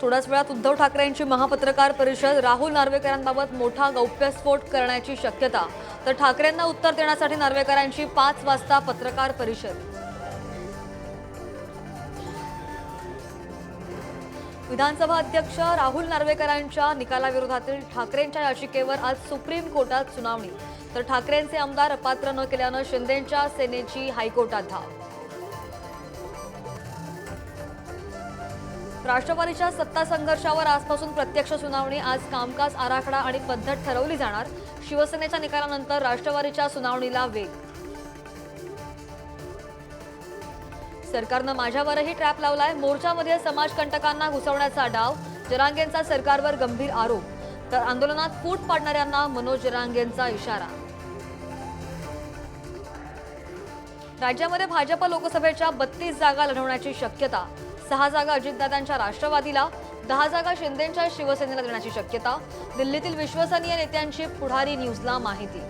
थोड्याच वेळात उद्धव ठाकरेंची महापत्रकार परिषद राहुल नार्वेकरांबाबत मोठा गौप्यस्फोट करण्याची शक्यता. तर ठाकरेंना उत्तर देण्यासाठी नार्वेकरांची पाच वाजता पत्रकार परिषद. विधानसभा अध्यक्ष राहुल नार्वेकरांच्या निकालाविरोधातील ठाकरेंच्या याचिकेवर आज सुप्रीम कोर्टात सुनावणी. तर ठाकरेंचे आमदार अपात्र न केल्यानं शिंदेंच्या सेनेची हायकोर्टात धाव. राष्ट्रवादीच्या सत्ता संघर्षावर आजपासून प्रत्यक्ष सुनावणी आज कामकाज आराखडा आणि पद्धत ठरवली जाणार. शिवसेनेच्या निकालानंतर राष्ट्रवादीच्या सुनावणीला वेग. सरकारनं माझ्यावरही ट्रॅप लावलाय. मोर्चामध्ये समाजकंटकांना घुसवण्याचा डाव. जरांगेंचा सरकारवर गंभीर आरोप. तर आंदोलनात फूट पाडणाऱ्यांना मनोज जरांगेंचा इशारा. राज्यामध्ये भाजप लोकसभेच्या बत्तीस जागा लढवण्याची शक्यता. सहा जागा अजितदादांच्या राष्ट्रवादीला दहा जागा शिंदेच्या शिवसेनेला देण्याची शक्यता दिल्लीतील विश्वसनीय नेत्यांची पुढारी न्यूजला माहिती.